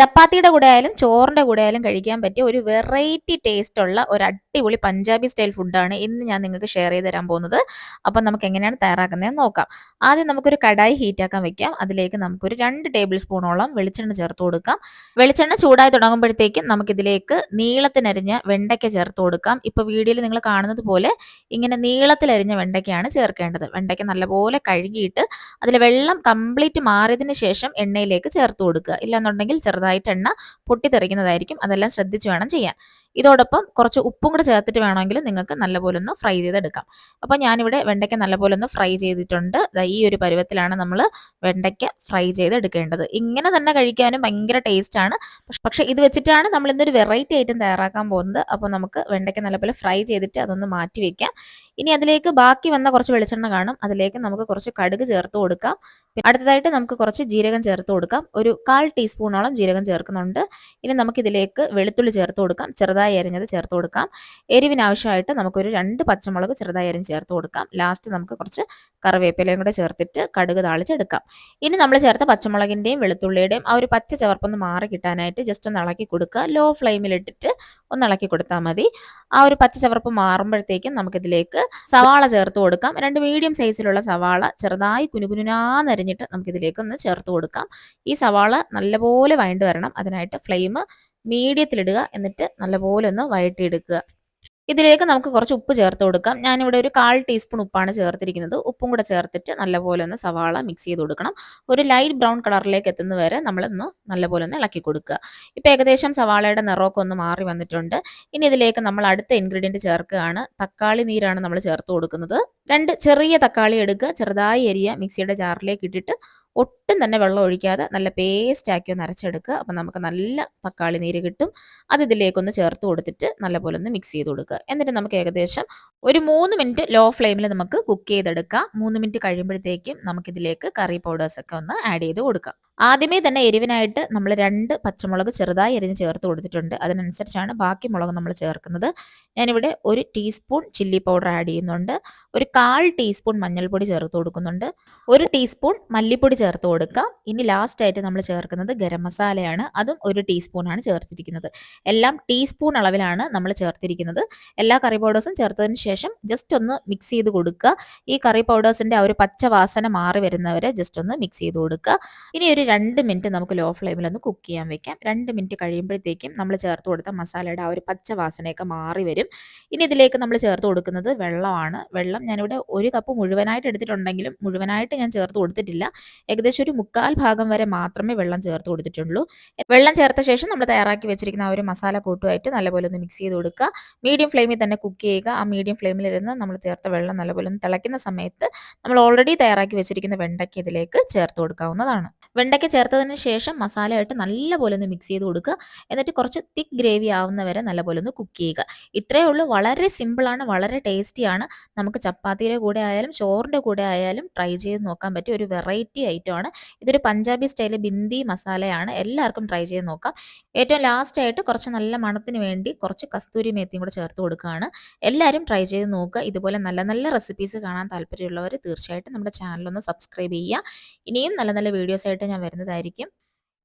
ചപ്പാത്തിയുടെ കൂടെ ആയാലും ചോറിന്റെ കൂടെ ആയാലും കഴിക്കാൻ പറ്റിയ ഒരു വെറൈറ്റി ടേസ്റ്റ് ഉള്ള ഒരു അടിപൊളി പഞ്ചാബി സ്റ്റൈൽ ഫുഡാണ് ഇന്ന് ഞാൻ നിങ്ങൾക്ക് ഷെയർ ചെയ്ത് തരാൻ പോകുന്നത്. അപ്പം നമുക്ക് എങ്ങനെയാണ് തയ്യാറാക്കുന്നതെന്ന് നോക്കാം. ആദ്യം നമുക്കൊരു കടായി ഹീറ്റാക്കാൻ വെക്കാം. അതിലേക്ക് നമുക്കൊരു രണ്ട് ടേബിൾ സ്പൂണോളം വെളിച്ചെണ്ണ ചേർത്ത് കൊടുക്കാം. വെളിച്ചെണ്ണ ചൂടായി തുടങ്ങുമ്പോഴത്തേക്കും നമുക്കിതിലേക്ക് നീളത്തിനരിഞ്ഞ വെണ്ടയ്ക്ക ചേർത്ത് കൊടുക്കാം. ഇപ്പോൾ വീഡിയോയിൽ നിങ്ങൾ കാണുന്നത് പോലെ ഇങ്ങനെ നീളത്തിലരിഞ്ഞ വെണ്ടയ്ക്കയാണ് ചേർക്കേണ്ടത്. വെണ്ടയ്ക്ക നല്ലപോലെ കഴുകിയിട്ട് അതിൽ വെള്ളം കംപ്ലീറ്റ് മാറിയതിന് ശേഷം എണ്ണയിലേക്ക് ചേർത്ത് കൊടുക്കുക. ഇല്ലാന്നുണ്ടെങ്കിൽ ചെറുതായിട്ട് എണ്ണ പൊട്ടിത്തെറിക്കുന്നതായിരിക്കും. അതെല്ലാം ശ്രദ്ധിച്ച് വേണം ചെയ്യാൻ. ഇതോടൊപ്പം കുറച്ച് ഉപ്പും കൂടെ ചേർത്തിട്ട് വേണമെങ്കിൽ നിങ്ങൾക്ക് നല്ലപോലെ ഒന്ന് ഫ്രൈ ചെയ്തെടുക്കാം. അപ്പോൾ ഞാനിവിടെ വെണ്ടയ്ക്ക നല്ലപോലെ ഒന്ന് ഫ്രൈ ചെയ്തിട്ടുണ്ട്. ഈ ഒരു പരുവത്തിലാണ് നമ്മൾ വെണ്ടയ്ക്ക ഫ്രൈ ചെയ്തെടുക്കേണ്ടത്. ഇങ്ങനെ തന്നെ കഴിക്കാനും ഭയങ്കര ടേസ്റ്റാണ് പക്ഷേ ഇത് വെച്ചിട്ടാണ് നമ്മൾ ഇന്നൊരു വെറൈറ്റി ഐറ്റം തയ്യാറാക്കാൻ പോകുന്നത്. അപ്പോൾ നമുക്ക് വെണ്ടയ്ക്ക നല്ലപോലെ ഫ്രൈ ചെയ്തിട്ട് അതൊന്ന് മാറ്റി വെക്കാം. ഇനി അതിലേക്ക് ബാക്കി വന്ന കുറച്ച് വെളിച്ചെണ്ണ കാണും. അതിലേക്ക് നമുക്ക് കുറച്ച് കടുക് ചേർത്ത് കൊടുക്കാം. അടുത്തതായിട്ട് നമുക്ക് കുറച്ച് ജീരകം ചേർത്ത് കൊടുക്കാം. ഒരു കാൽ ടീസ്പൂണോളം ജീരകം ചേർക്കുന്നുണ്ട്. ഇനി നമുക്ക് ഇതിലേക്ക് വെളുത്തുള്ളി ചേർത്ത് കൊടുക്കാം. ചെറുതായി അരിഞ്ഞത് ചേർത്ത് കൊടുക്കാം. എരിവിനാവശ്യമായിട്ട് നമുക്കൊരു രണ്ട് പച്ചമുളക് ചെറുതായി അരിഞ്ഞ് ചേർത്ത് കൊടുക്കാം. ലാസ്റ്റ് നമുക്ക് കുറച്ച് കറിവേപ്പിലയും കൂടെ ചേർത്തിട്ട് കടുക് താളിച്ചെടുക്കാം. ഇനി നമ്മൾ ചേർത്ത പച്ചമുളകിന്റെയും വെളുത്തുള്ളിയുടെയും ആ ഒരു പച്ച ചവർപ്പൊന്ന് മാറി കിട്ടാനായിട്ട് ജസ്റ്റ് ഒന്ന് ഇളക്കി കൊടുക്കുക. ലോ ഫ്ലെയിമിലിട്ടിട്ട് ഒന്ന് ഇളക്കി കൊടുത്താൽ മതി. ആ ഒരു പച്ച ചവർപ്പ് മാറുമ്പോഴത്തേക്കും നമുക്കിതിലേക്ക് സവാള ചേർത്ത് കൊടുക്കാം. രണ്ട് മീഡിയം സൈസിലുള്ള സവാള ചെറുതായി കുനുകുനാന്നരിഞ്ഞിട്ട് നമുക്കിതിലേക്ക് ഒന്ന് ചേർത്ത് കൊടുക്കാം. ഈ സവാള നല്ലപോലെ വഴണ്ട് വരണം. അതിനായിട്ട് ഫ്ലെയിം മീഡിയത്തിലിടുക എന്നിട്ട് നല്ലപോലെ ഒന്ന് വഴറ്റിയെടുക്കുക ഇതിലേക്ക് നമുക്ക് കുറച്ച് ഉപ്പ് ചേർത്ത് കൊടുക്കാം. ഞാനിവിടെ ഒരു കാൽ ടീസ്പൂൺ ഉപ്പാണ് ചേർത്തിരിക്കുന്നത്. ഉപ്പും കൂടെ ചേർത്തിട്ട് നല്ലപോലെ ഒന്ന് സവാള മിക്സ് ചെയ്ത് കൊടുക്കണം. ഒരു ലൈറ്റ് ബ്രൗൺ കളറിലേക്ക് എത്തുന്ന വരെ നമ്മളൊന്ന് നല്ലപോലെ ഒന്ന് ഇളക്കി കൊടുക്കുക. ഇപ്പോൾ ഏകദേശം സവാളയുടെ നിറമൊക്കെ ഒന്ന് മാറി വന്നിട്ടുണ്ട്. ഇനി ഇതിലേക്ക് നമ്മൾ അടുത്ത ഇൻഗ്രീഡിയന്റ് ചേർക്കുകയാണ്. തക്കാളി നീരാണ് നമ്മൾ ചേർത്ത് കൊടുക്കുന്നത്. രണ്ട് ചെറിയ തക്കാളി എടുക്കുക. ചെറുതായി എരിയ മിക്സിയുടെ ജാറിലേക്ക് ഇട്ടിട്ട് ഒട്ടും തന്നെ വെള്ളം ഒഴിക്കാതെ നല്ല പേസ്റ്റ് ആക്കി ഒന്ന് അരച്ചെടുക്കുക. അപ്പം നമുക്ക് നല്ല തക്കാളി നീര് കിട്ടും. അത് ഇതിലേക്കൊന്ന് ചേർത്ത് കൊടുത്തിട്ട് നല്ലപോലെ ഒന്ന് മിക്സ് ചെയ്ത് കൊടുക്കുക. എന്നിട്ട് നമുക്ക് ഏകദേശം ഒരു മൂന്ന് മിനിറ്റ് ലോ ഫ്ലെയിമിൽ നമുക്ക് കുക്ക് ചെയ്തെടുക്കാം. മൂന്ന് മിനിറ്റ് കഴിയുമ്പോഴത്തേക്കും നമുക്കിതിലേക്ക് കറി പൗഡേഴ്സൊക്കെ ഒന്ന് ആഡ് ചെയ്ത് കൊടുക്കാം. ആദ്യമേ തന്നെ എരിവിനായിട്ട് നമ്മൾ രണ്ട് പച്ചമുളക് ചെറുതായി എരിഞ്ഞ് ചേർത്ത് കൊടുത്തിട്ടുണ്ട്. അതിനനുസരിച്ചാണ് ബാക്കി മുളക് നമ്മൾ ചേർക്കുന്നത്. ഞാനിവിടെ ഒരു ടീസ്പൂൺ ചില്ലി പൗഡർ ആഡ് ചെയ്യുന്നുണ്ട്. ഒരു കാൽ ടീസ്പൂൺ മഞ്ഞൾപ്പൊടി ചേർത്ത് കൊടുക്കുന്നുണ്ട്. ഒരു ടീസ്പൂൺ മല്ലിപ്പൊടി ചേർത്ത് കൊടുക്കാം. ഇനി ലാസ്റ്റ് ആയിട്ട് നമ്മൾ ചേർക്കുന്നത് ഗരം മസാലയാണ്. അതും ഒരു ടീസ്പൂണാണ് ചേർത്തിരിക്കുന്നത്. എല്ലാം ടീസ്പൂൺ അളവിലാണ് നമ്മൾ ചേർത്തിരിക്കുന്നത്. എല്ലാ കറി പൗഡേഴ്സും ചേർത്തതിന് ശേഷം ജസ്റ്റ് ഒന്ന് മിക്സ് ചെയ്ത് കൊടുക്കുക. ഈ കറി പൗഡേഴ്സിന്റെ ആ ഒരു പച്ച വാസന മാറി വരുന്നവരെ ജസ്റ്റ് ഒന്ന് മിക്സ് ചെയ്ത് കൊടുക്കുക. ഇനി ഒരു രണ്ട് മിനിറ്റ് നമുക്ക് ലോ ഫ്ലെയിമിൽ ഒന്ന് കുക്ക് ചെയ്യാൻ വെക്കാം. രണ്ട് മിനിറ്റ് കഴിയുമ്പോഴത്തേക്കും നമ്മൾ ചേർത്ത് കൊടുത്ത മസാലയുടെ ആ ഒരു പച്ച വാസനയൊക്കെ മാറി വരും. ഇനി ഇതിലേക്ക് നമ്മൾ ചേർത്ത് കൊടുക്കുന്നത് വെള്ളമാണ്. വെള്ളം ഞാനിവിടെ ഒരു കപ്പ് മുഴുവനായിട്ട് എടുത്തിട്ടുണ്ടെങ്കിലും മുഴുവനായിട്ട് ഞാൻ ചേർത്ത് കൊടുത്തിട്ടില്ല. ഏകദേശം ഒരു മുക്കാൽ ഭാഗം വരെ മാത്രമേ വെള്ളം ചേർത്ത് കൊടുത്തിട്ടുള്ളൂ. വെള്ളം ചേർത്ത ശേഷം നമ്മൾ തയ്യാറാക്കി വെച്ചിരിക്കുന്ന ആ ഒരു മസാല കൂട്ടുമായിട്ട് നല്ലപോലെ ഒന്ന് മിക്സ് ചെയ്ത് കൊടുക്കുക. മീഡിയം ഫ്ലെയിമിൽ തന്നെ കുക്ക് ചെയ്യുക. ആ മീഡിയം ഫ്ലെയിമിൽ ഇരുന്ന് നമ്മൾ ചേർത്ത വെള്ളം നല്ലപോലെ ഒന്ന് തിളയ്ക്കുന്ന സമയത്ത് നമ്മൾ ഓൾറെഡി തയ്യാറാക്കി വെച്ചിരിക്കുന്ന വെണ്ടയ്ക്ക് ഇതിലേക്ക് ചേർത്ത് കൊടുക്കാവുന്നതാണ്. വെണ്ടയ്ക്ക് ചേർത്തതിന് ശേഷം മസാലയായിട്ട് നല്ലപോലെ ഒന്ന് മിക്സ് ചെയ്ത് കൊടുക്കുക. എന്നിട്ട് കുറച്ച് തിക്ക് ഗ്രേവി ആവുന്നവരെ നല്ലപോലെ ഒന്ന് കുക്ക് ചെയ്യുക. ഇത്രയേ ഉള്ളൂ. വളരെ സിമ്പിളാണ് വളരെ ടേസ്റ്റിയാണ് നമുക്ക് ചപ്പാത്തിയുടെ കൂടെ ആയാലും ചോറിന്റെ കൂടെ ആയാലും ട്രൈ ചെയ്ത് നോക്കാൻ പറ്റിയ ഒരു വെറൈറ്റി ഐറ്റം ആണ്. ഇതൊരു പഞ്ചാബി സ്റ്റൈൽ ബിന്ദി മസാലയാണ്. എല്ലാവർക്കും ട്രൈ ചെയ്ത് നോക്കാം. ഏറ്റവും ലാസ്റ്റ് ആയിട്ട് കുറച്ച് നല്ല മണത്തിന് വേണ്ടി കുറച്ച് കസ്തൂരി മേത്തിയും കൂടെ ചേർത്ത് കൊടുക്കുകയാണ്. എല്ലാവരും ട്രൈ ചെയ്ത് നോക്കുക. ഇതുപോലെ നല്ല നല്ല റെസിപ്പീസ് കാണാൻ താല്പര്യമുള്ളവർ തീർച്ചയായിട്ടും നമ്മുടെ ചാനലൊന്ന് സബ്സ്ക്രൈബ് ചെയ്യുക. ഇനിയും നല്ല നല്ല വീഡിയോസ് ആയിട്ട് ഞാൻ വരുന്നതായിരിക്കും.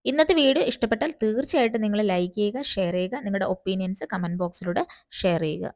ഇന്നത്തെ വീഡിയോ ഇഷ്ടപ്പെട്ടാൽ തീർച്ചയായിട്ടും നിങ്ങൾ ലൈക്ക് ചെയ്യുക ഷെയർ ചെയ്യുക നിങ്ങളുടെ ഒപ്പീനിയൻസ് കമന്റ് ബോക്സിലൂടെ ഷെയർ ചെയ്യുക.